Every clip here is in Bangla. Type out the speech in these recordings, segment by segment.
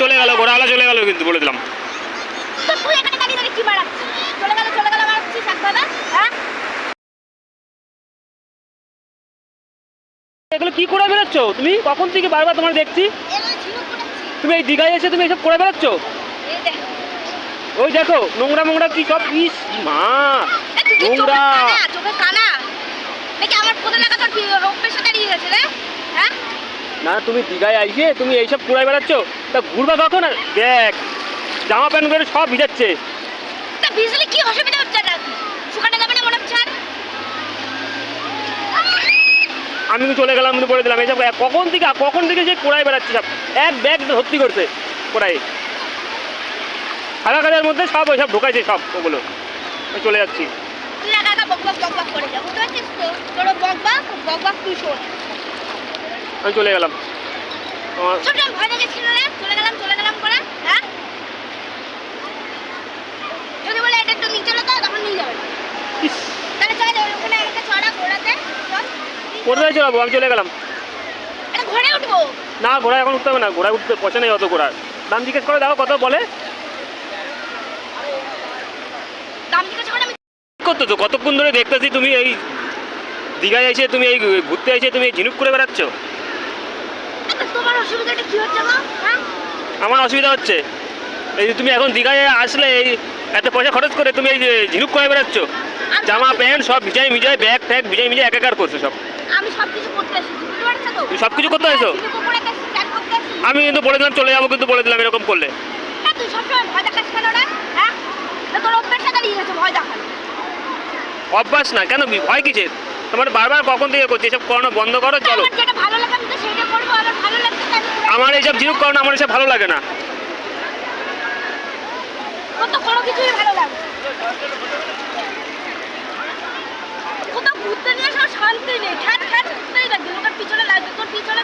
চলে গেল ঘোড়াওয়ালা চলে গেল কিন্তু বলে দিলাম। তো তুই এখানে দাঁড়িয়ে দাঁড়িয়ে কি মারাচ্ছিস চলে গেল চলে গেল মারাচ্ছিস একবারে হ্যাঁ? এগুলো কি করে বেরোচ্ছ তুমি? কখন থেকে বারবার তোমার দেখছি? তুমি এই দীঘায় এসে তুমি এসব করে বেরোচ্ছ? ওই দেখো নোংরা মোংরা কি সব? ইস মা নোংরা। কানা? চোখে কানা? দেখি আমার লাগা রোগ পেশা দাঁড়িয়ে গেছে রে হ্যাঁ? না তুমি দীঘায় আইসে তুমি এইসব কুড়ায় বেড়াচ্ছ? তা ঘুরবা কখন? আর দেখ জামা প্যান্ট করে সব ভিজাচ্ছে। তা বিজলি কি অসুবিধা হচ্ছে না শুকাতে যাবে না মনে হচ্ছে আমি তো চলে গেলাম কিন্তু বলে দিলাম। এইসব কখন থেকে কখন থেকে যে কুড়ায় বেড়াচ্ছে সব? এক ব্যাগ ভর্তি করছে কুড়াই হাজার হাজার মধ্যে সব ওইসব ঢোকাইছে সব ওগুলো। আমি চলে যাচ্ছি। তুই একা একা করে যা বুঝতে পারছিস তো? তোর তুই শোন। আমি চলে গেলাম। তোমার হ্যাঁ? কোথায় চলাবো আমি চলে গেলাম। না ঘোড়া এখন উঠতে হবে না। ঘোড়া উঠতে পয়সা নেই অত ঘোড়ার। দাম জিজ্ঞেস করে দেখো কত বলে। করতো তো কতক্ষণ ধরে দেখতেছি তুমি এই দীঘায় এসে তুমি এই ঘুরতে এসে তুমি এই ঝিনুক করে বেড়াচ্ছ? তোমার অসুবিধাটা কি হচ্ছে গো? হ্যাঁ? আমার অসুবিধা হচ্ছে। এই যে তুমি এখন দীঘায় আসলে এই এত পয়সা খরচ করে তুমি এই যে ঝিনুক করে বেড়াচ্ছ? জামা প্যান্ট সব ভিজাই মিজাই ব্যাগ ট্যাগ ভিজাই মিজাই একাকার করছ সব। আমি সব কিছু করতে করতে করতে এসেছি। আমি কিন্তু বলে দিলাম চলে যাব কিন্তু বলে দিলাম এরকম করলে। হ্যাঁ, তুই সবসময় ভয় দেখাস কেন রে? হ্যাঁ? তোর অভ্যাসটা দাঁড়িয়ে গেছে ভয় দেখানো অভ্যাস না কেন ভয় কিসের? তোমার বারবার কখন থেকে করছি? এসব করানো বন্ধ করো চলো। আমার আমি আমি এইসব ঝিনুক করানো আমার এসব ভালো লাগে না।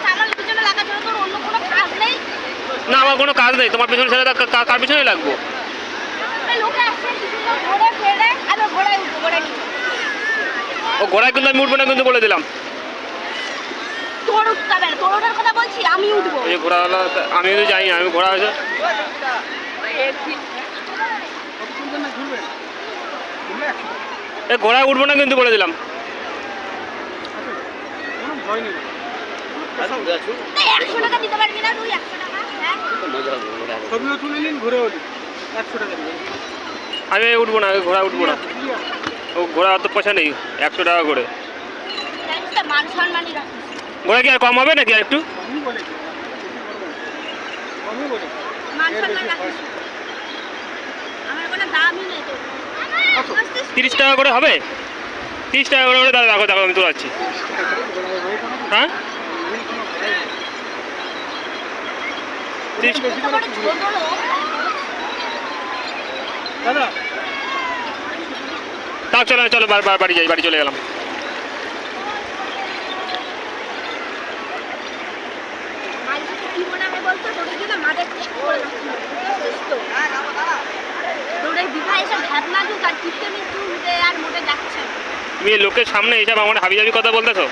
আমার কোনো কাজ নেই। না আমার কোনো কাজ নেই। তোমার পিছনে কা- কার পিছনে লাগবো? লোকে আসছে ঘোরে ফেরে আবার ঘোড়ায় উঠবো ঘোড়ায় ও ঘোড়ায় কিন্তু আমি উঠবো না কিন্তু বলে দিলাম। তোর উঠতে হবে না তোর ওঠার কথা বলছি আমি উঠবো। এই ঘোড়া আমি কিন্তু যাই না, আমি ঘোড়া হয়েছে। এ ঘোড়ায় উঠবো না কিন্তু বলে দিলাম। একশো টাকা দিতে পারবি না তুই একশো টাকা হ্যাঁ? ছবিও তুলে নিন ঘুরে ওলি একশো টাকা আমি উঠবো না ঘোড়া উঠবো না। ও ঘোড়া অত পয়সা নেই একশো টাকা করে। মান ঘোড়া কি আর কম হবে নাকি আর একটু মান? তিরিশ টাকা করে হবে? তিরিশ টাকা করে হলে দাদা দেখো দেখো আমি তো যাচ্ছি হ্যাঁ দাদা তাও চলো চলো বাড়ি যাই বাড়ি চলে গেলাম। তুমি লোকের সামনে এইসব আমার হাবি জাবি কথা বলতেছো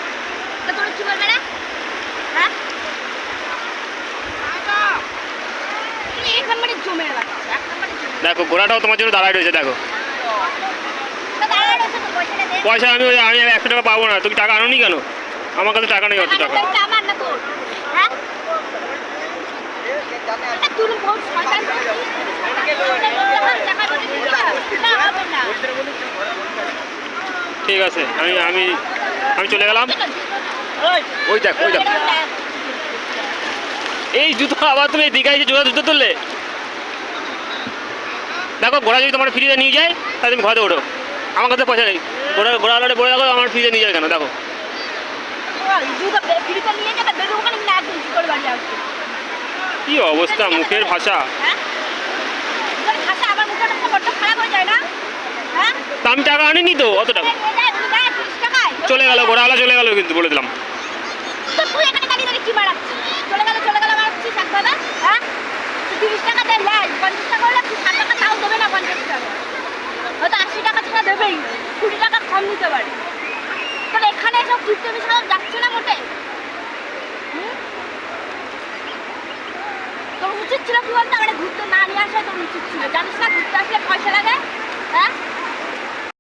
দেখো ঘোড়াটাও তোমার জন্য দাঁড়ায় রয়েছে দেখো পয়সা আমি ওই আমি একশো টাকা পাবো না। তুমি টাকা আনো নি কেন? আমার কাছে টাকা নেই অত টাকা। ঠিক আছে আমি আমি আমি চলে গেলাম। ওই দেখ ওই দেখ। এই জুতো আবার তুমি দীঘায় এসে জোড়া জুতো তুললে? দেখো ঘোড়া যদি তোমার ফ্রিতে নিয়ে যায় তাহলে তুমি ঘরে ওঠো আমার কাছে পয়সা নেই। ঘোড়া ঘোড়া আলাদা বলে দেখো আমার ফ্রিতে নিয়ে যায় কেন? দেখো। যাবে কি অবস্থা মুখের ভাষা? হ্যাঁ? হয়ে আমি টাকা আনিনি তো অত টাকা। চলে গেল ঘোড়াওয়ালা চলে গেল কিন্তু বলে দিলাম। হ্যাঁ? টাকা টাকা তাও দেবে না পঞ্চাশ টাকা। হয়তো আশি টাকা দেবেই কুড়ি টাকা কম নিতে পারে। তাহলে এখানে সব ঘুরতে সারা যাচ্ছে না মোটে তোর উচিত ছিল কি বলতো? আমরা ঘুরতে না নিয়ে আসা, তোর উচিত ছিল। জানিস না, ঘুরতে আসলে পয়সা লাগে হ্যাঁ?